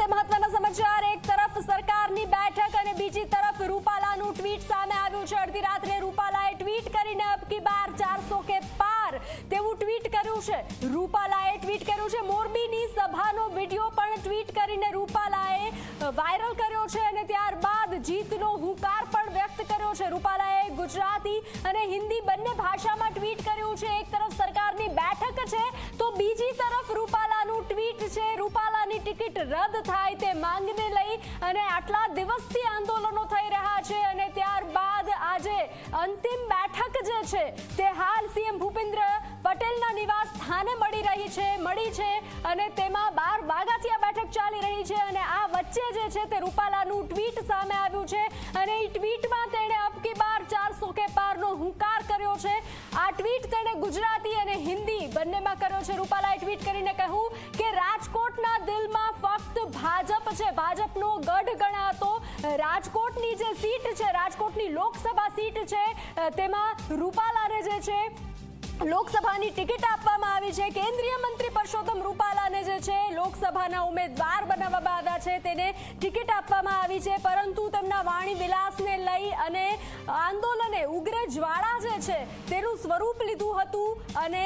સાથે મહત્વના સમાચાર. એક તરફ સરકારની બેઠક અને બીજી તરફ રૂપાલાનું ટ્વીટ સામે આવ્યું છે. અડધી રાત્રે રૂપાલાએ ટ્વીટ કરીને અબકી બાર ચારસો કે પાર તેવું ટ્વીટ કર્યું છે. રૂપાલાએ ટ્વીટ કર્યું છે. મોરબીની સભાનો વીડિયો પણ ટ્વીટ કરીને રૂપાલાએ વાયરલ કર્યો છે અને ત્યારબાદ જીતનો હુંકાર પણ વ્યક્ત કર્યો છે. રૂપાલાએ ગુજરાતી અને હિન્દી બંને ભાષામાં રૂપાલાની ટિકિટ રદ થાય તે માંગને લઈ અને આટલા દિવસથી આંદોલનો થઈ રહ્યા છે અને ત્યારબાદ આજે અંતિમ બેઠક જે છે તે હાલ સીએમ ભૂપેન્દ્ર પટેલના નિવાસ સ્થાને મળી રહી છે, મળી છે અને તેમાં બાર વાગ્યાથી આ બેઠક ચાલી રહી છે અને આ વચ્ચે જે છે તે રૂપાલાનું ટ્વીટ સામે આવ્યું છે અને એ ટ્વીટમાં તેણે અબકી બાર ચારસો કે પારનો હુંકાર કર્યો છે. આ ટ્વીટ તેણે ગુજરાતી અને હિન્દી બંનેમાં કર્યો છે. રૂપાલાએ ટ્વીટ કરીને કહ્યું દિલમાં ફક્ત ભાજપ છે. ભાજપનો ગઢ ગણાતો રાજકોટની જે સીટ છે, રાજકોટની લોકસભા સીટ છે તેમાં રૂપાલાને જે છે, લોકસભાની ટિકિટ આપવામાં આવી છે. કેન્દ્રીય મંત્રી પરસોત્તમ રૂપાલાને જે છે, લોકસભાના ઉમેદવાર બનાવવામાં આવ્યા છે. તેને ટિકિટ આપવામાં આવી છે. પરંતુ તેમના વાણી વિલાસને લઈ અને આંદોલને ઉગ્ર જ્વાળા છે. તેનું સ્વરૂપ લીધું હતું અને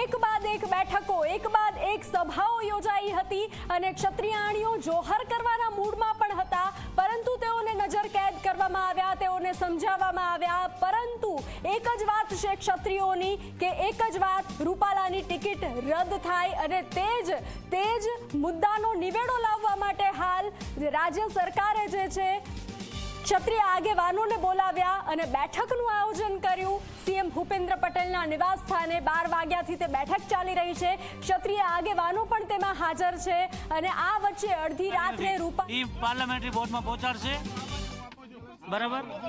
એક બાદ એક બેઠકો, એક બાદ એક સભાઓ યોજાઈ હતી અને ક્ષત્રિયાણીઓ જોહર કરવાના મૂડમાં પણ હતા. પરંતુ તેઓને નજર કેદ કરવામાં આવ્યા, તેઓને સમજાવવામાં આવ્યા. પરંતુ એક જ વાત છે ક્ષત્રિયોની, કે એક જ વાત રૂપાલાની ટિકિટ રદ થાય અને તે જ તે જ મુદ્દાનો નિવેડો લાવવા માટે હાલ રાજ્ય સરકારે જે છે ક્ષત્રિય આગેવાનોને બોલાવ્યા અને બેઠકનું આયોજન કર્યું. સીએમ ભૂપેન્દ્ર પટેલના નિવાસ સ્થાને બાર વાગ્યાથી તે બેઠક ચાલી રહી છે. ક્ષત્રિય આગેવાનો પણ તેમાં હાજર છે અને આ વચ્ચે અડધી રાત્રે રૂપા પાર્લામેન્ટરી બોર્ડમાં પહોંચાડશે. બરાબર?